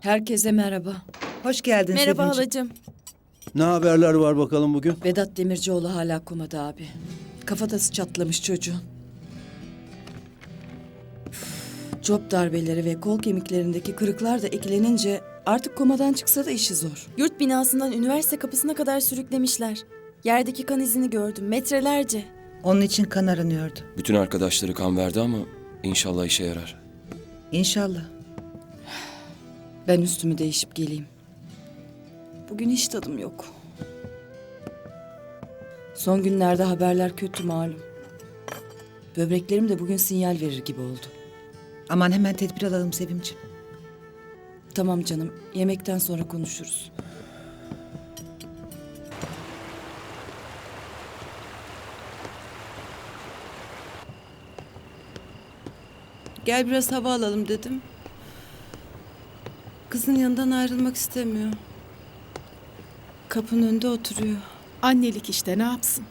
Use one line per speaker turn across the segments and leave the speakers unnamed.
Herkese merhaba.
Hoş geldin
Merhaba
Sevinç'im.
halacığım.
Ne haberler var bakalım bugün?
Vedat Demircioğlu hala komada abi. Kafatası çatlamış çocuğun. Üf, Job darbeleri ve kol kemiklerindeki kırıklar da eklenince artık komadan çıksa da işi zor.
Yurt binasından üniversite kapısına kadar sürüklemişler. Yerdeki kan izini gördüm metrelerce.
Onun için kan aranıyordu.
Bütün arkadaşları kan verdi ama inşallah işe yarar.
İnşallah.
Ben üstümü değişip geleyim. Bugün hiç tadım yok. Son günlerde haberler kötü malum. Böbreklerim de bugün sinyal verir gibi oldu.
Aman hemen tedbir alalım Sevinç'im.
Tamam canım, yemekten sonra konuşuruz.
Gel biraz hava alalım dedim. Kızın yanından ayrılmak istemiyor. Kapının önünde oturuyor.
Annelik işte ne yapsın?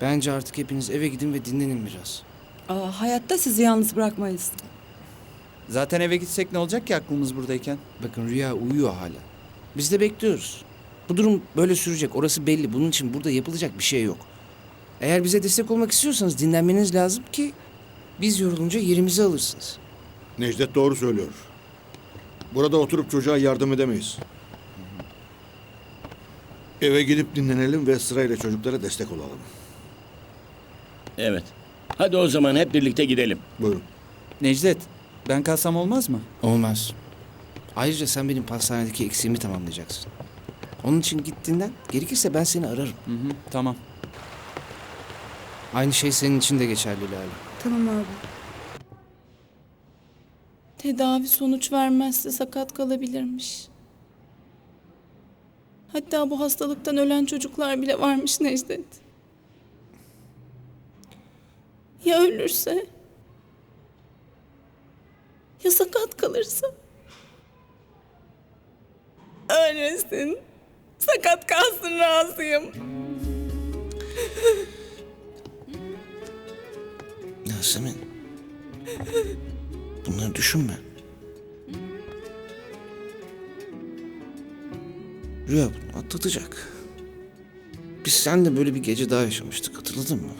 Bence artık hepiniz eve gidin ve dinlenin biraz.
Aa, hayatta sizi yalnız bırakmayız.
Zaten eve gitsek ne olacak ki aklımız buradayken?
Bakın Rüya uyuyor hala. Biz de bekliyoruz. Bu durum böyle sürecek. Orası belli. Bunun için burada yapılacak bir şey yok. Eğer bize destek olmak istiyorsanız dinlenmeniz lazım ki biz yorulunca yerimizi alırsınız.
Necdet doğru söylüyor. Burada oturup çocuğa yardım edemeyiz. Eve gidip dinlenelim ve sırayla çocuklara destek olalım.
Evet. Hadi o zaman hep birlikte gidelim.
Buyurun.
Necdet, ben kalsam olmaz mı?
Olmaz. Ayrıca sen benim pastanedeki eksiğimi tamamlayacaksın. Onun için gittiğinden gerekirse ben seni ararım.
Hı hı, tamam.
Aynı şey senin için de geçerli Lale.
Tamam abi. Tedavi sonuç vermezse sakat kalabilirmiş. Hatta bu hastalıktan ölen çocuklar bile varmış Necdet. Ya ölürse? Ya sakat kalırsa? Ölmesin. Sakat kalsın razıyım.
Yasemin. Bunları düşünme. Rüya bunu atlatacak. Biz seninle böyle bir gece daha yaşamıştık hatırladın mı?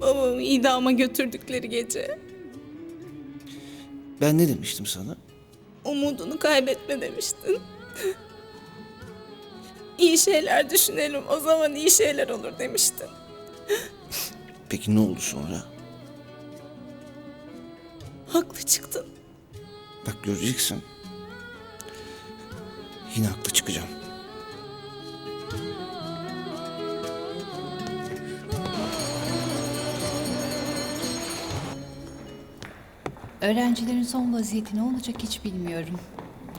Babamı idama götürdükleri gece.
Ben ne demiştim sana?
Umudunu kaybetme demiştin. iyi şeyler düşünelim o zaman iyi şeyler olur demiştin.
Peki ne oldu sonra?
Haklı çıktın.
Bak göreceksin. Yine haklı çıkacağım.
Öğrencilerin son vaziyeti ne olacak hiç bilmiyorum.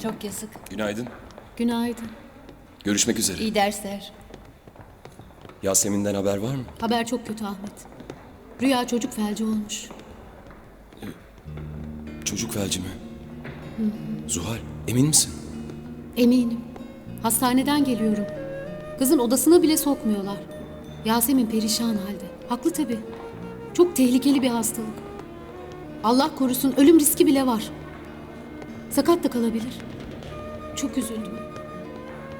Çok yazık.
Günaydın.
Günaydın.
Görüşmek üzere.
İyi dersler.
Yasemin'den haber var mı?
Haber çok kötü Ahmet. Rüya çocuk felci olmuş.
Çocuk felci mi? Zuhal, emin misin?
Eminim. Hastaneden geliyorum. Kızın odasına bile sokmuyorlar. Yasemin perişan halde. Haklı tabii. Çok tehlikeli bir hastalık. Allah korusun ölüm riski bile var. Sakat da kalabilir. Çok üzüldüm.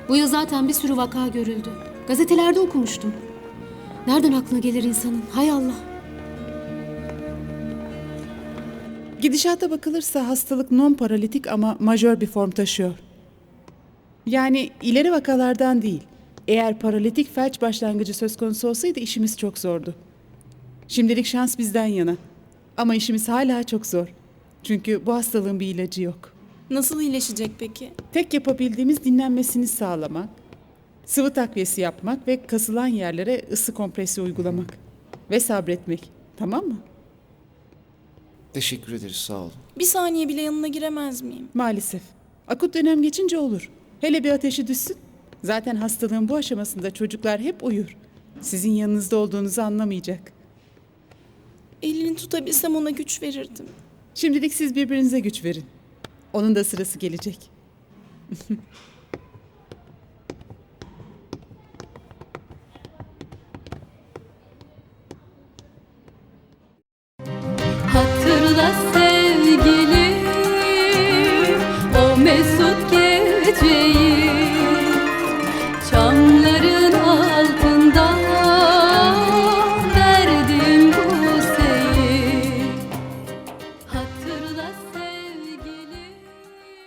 Bu yıl zaten bir sürü vaka görüldü. Gazetelerde okumuştum. Nereden aklına gelir insanın? Hay Allah.
Gidişata bakılırsa hastalık non paralitik ama majör bir form taşıyor. Yani ileri vakalardan değil. Eğer paralitik felç başlangıcı söz konusu olsaydı işimiz çok zordu. Şimdilik şans bizden yana. Ama işimiz hala çok zor. Çünkü bu hastalığın bir ilacı yok.
Nasıl iyileşecek peki?
Tek yapabildiğimiz dinlenmesini sağlamak, sıvı takviyesi yapmak ve kasılan yerlere ısı kompresi uygulamak ve sabretmek. Tamam mı?
Teşekkür ederiz sağ olun.
Bir saniye bile yanına giremez miyim?
Maalesef. Akut dönem geçince olur. Hele bir ateşi düşsün. Zaten hastalığın bu aşamasında çocuklar hep uyur. Sizin yanınızda olduğunuzu anlamayacak.
Elini tutabilsem ona güç verirdim.
Şimdilik siz birbirinize güç verin. Onun da sırası gelecek.
the